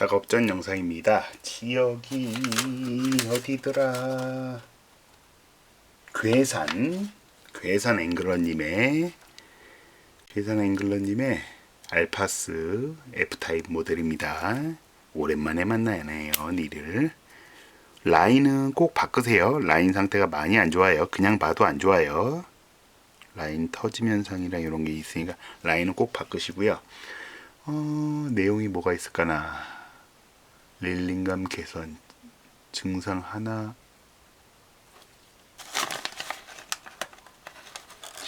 작업 전 영상입니다. 지역이 어디더라? 괴산, 괴산 앵글러님의 괴산 앵글러님의 알파스 F타입 모델입니다. 오랜만에 만나네요, 니를. 라인은 꼭 바꾸세요. 라인 상태가 많이 안 좋아요. 그냥 봐도 안 좋아요. 라인 터짐 현상이랑 이런 게 있으니까 라인은 꼭 바꾸시고요. 어, 내용이 뭐가 있을까나. 릴링감 개선 증상 하나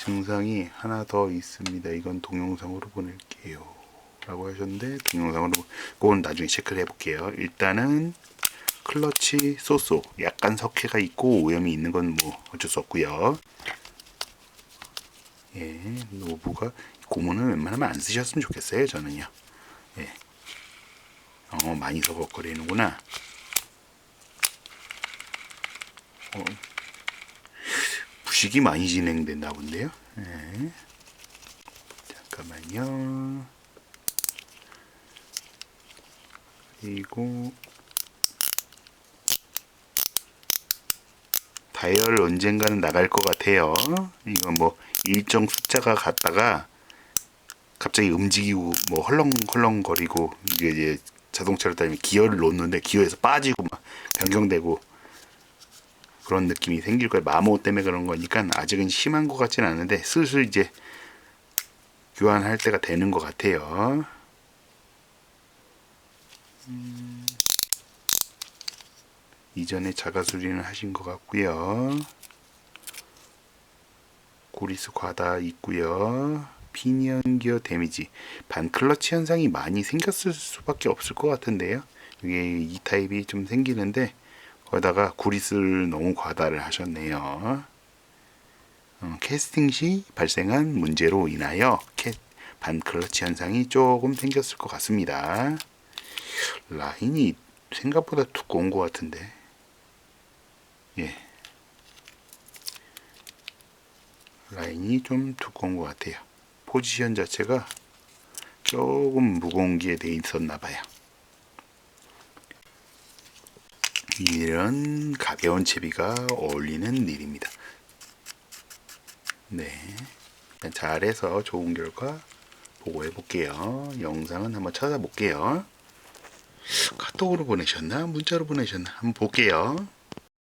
증상이 하나 더 있습니다. 이건 동영상으로 보낼게요. 라고 하셨는데 동영상으로 그건 나중에 체크를 해볼게요. 일단은 클러치 쏘쏘 약간 석회가 있고 오염이 있는 건 뭐 어쩔 수 없고요. 예, 노브가 고무는 웬만하면 안 쓰셨으면 좋겠어요. 저는요. 예. 어, 많이 서걱거리는구나. 어, 부식이 많이 진행됐나 본데요. 예. 잠깐만요. 그리고 다이얼 언젠가는 나갈 것 같아요. 이건 뭐 일정 숫자가 갔다가 갑자기 움직이고 뭐 헐렁헐렁거리고 이게 이제 자동차를 다니면 기어를 놓는데 기어에서 빠지고 막 변경되고 그런 느낌이 생길 거예요. 마모 때문에 그런 거니까 아직은 심한 것 같지는 않은데 슬슬 이제 교환할 때가 되는 것 같아요. 음, 이전에 자가 수리는 하신 것 같고요. 고리수 과다 있고요. 피니언 기어 데미지 반클러치 현상이 많이 생겼을 수밖에 없을 것 같은데요. 이게 이 타입이 좀 생기는데 거기다가 구리스를 너무 과다를 하셨네요. 어, 캐스팅 시 발생한 문제로 인하여 캐, 반클러치 현상이 조금 생겼을 것 같습니다. 라인이 생각보다 두꺼운 것 같은데. 예. 라인이 좀 두꺼운 것 같아요. 포지션 자체가 조금 무거운 기에 돼 있었나 봐요. 이런 가벼운 채비가 어울리는 일입니다. 네. 잘해서 좋은 결과 보고해 볼게요. 영상은 한번 찾아볼게요. 카톡으로 보내셨나? 문자로 보내셨나? 한번 볼게요.